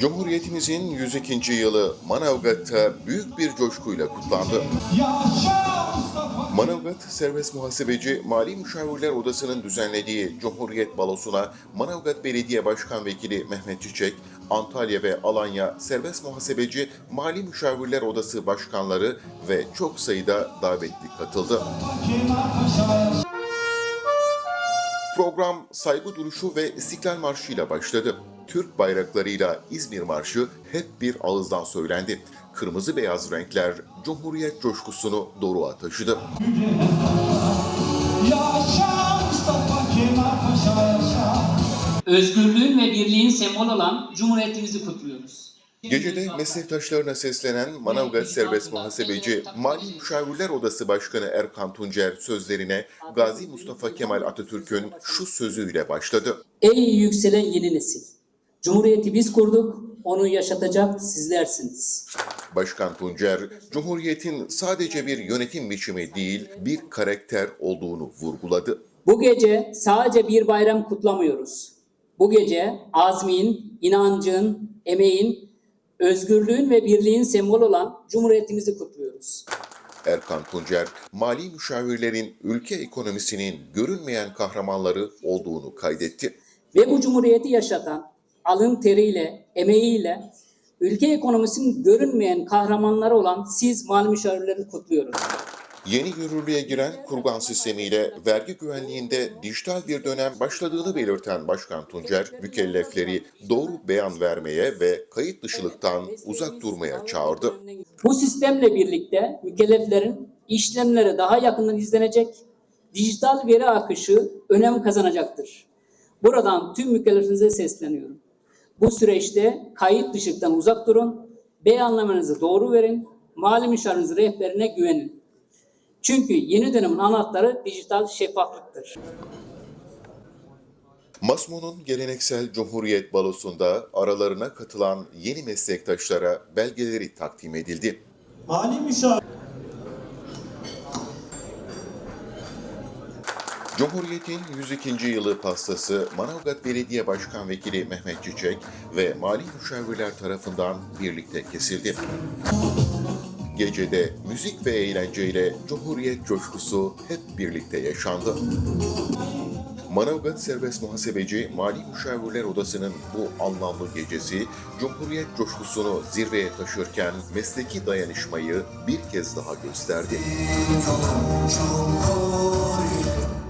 Cumhuriyetimizin 102. yılı Manavgat'ta büyük bir coşkuyla kutlandı. Manavgat Serbest Muhasebeci Mali Müşavirler Odası'nın düzenlediği Cumhuriyet Balosu'na Manavgat Belediye Başkan Vekili Mehmet Çiçek, Antalya ve Alanya Serbest Muhasebeci Mali Müşavirler Odası başkanları ve çok sayıda davetli katıldı. Program saygı duruşu ve istiklal marşı başladı. Türk bayraklarıyla İzmir Marşı hep bir ağızdan söylendi. Kırmızı beyaz renkler Cumhuriyet coşkusunu doruğa taşıdı. Yaşa Mustafa Kemal Paşa yaşa. özgürlüğün ve birliğin sembolü olan Cumhuriyetimizi kutluyoruz. Gecede meslektaşlarına seslenen Manavgat Serbest Muhasebeci Mali Müşavirler Odası Başkanı Erkan Tuncer sözlerine Gazi Mustafa Kemal Atatürk'ün şu sözüyle başladı. Ey yükselen yeni nesil! Cumhuriyeti biz kurduk, onu yaşatacak sizlersiniz. Başkan Tuncer, Cumhuriyet'in sadece bir yönetim biçimi değil, bir karakter olduğunu vurguladı. Bu gece sadece bir bayram kutlamıyoruz. Bu gece azmin, inancın, emeğin, özgürlüğün ve birliğin sembolü olan Cumhuriyetimizi kutluyoruz. Erkan Tuncer, mali müşavirlerin ülke ekonomisinin görünmeyen kahramanları olduğunu kaydetti. Ve bu cumhuriyeti yaşatan, alın teriyle, emeğiyle, ülke ekonomisinin görünmeyen kahramanları olan siz mali müşavirleri kutluyoruz. Yeni yürürlüğe giren kurgan sistemiyle vergi güvenliğinde dijital bir dönem başladığını belirten Başkan Tuncer, mükellefleri doğru beyan vermeye ve kayıt dışılıktan uzak durmaya çağırdı. Bu sistemle birlikte mükelleflerin işlemleri daha yakından izlenecek, dijital veri akışı önem kazanacaktır. Buradan tüm mükelleflerinize sesleniyorum. Bu süreçte kayıt dışılıktan uzak durun, beyanlamanızı doğru verin, mali müşaviriniz rehberine güvenin. Çünkü yeni dönemin anahtarı dijital şeffaflıktır. Masmo'nun geleneksel Cumhuriyet balosunda aralarına katılan yeni meslektaşlara belgeleri takdim edildi. Mali müşavir. Cumhuriyet'in 102. yılı pastası Manavgat Belediye Başkan Vekili Mehmet Çiçek ve mali müşavirler tarafından birlikte kesildi. Gecede müzik ve eğlenceyle Cumhuriyet coşkusu hep birlikte yaşandı. Manavgat Serbest Muhasebeci Mali Müşavirler Odası'nın bu anlamlı gecesi Cumhuriyet coşkusunu zirveye taşırken mesleki dayanışmayı bir kez daha gösterdi. Cumhuriyet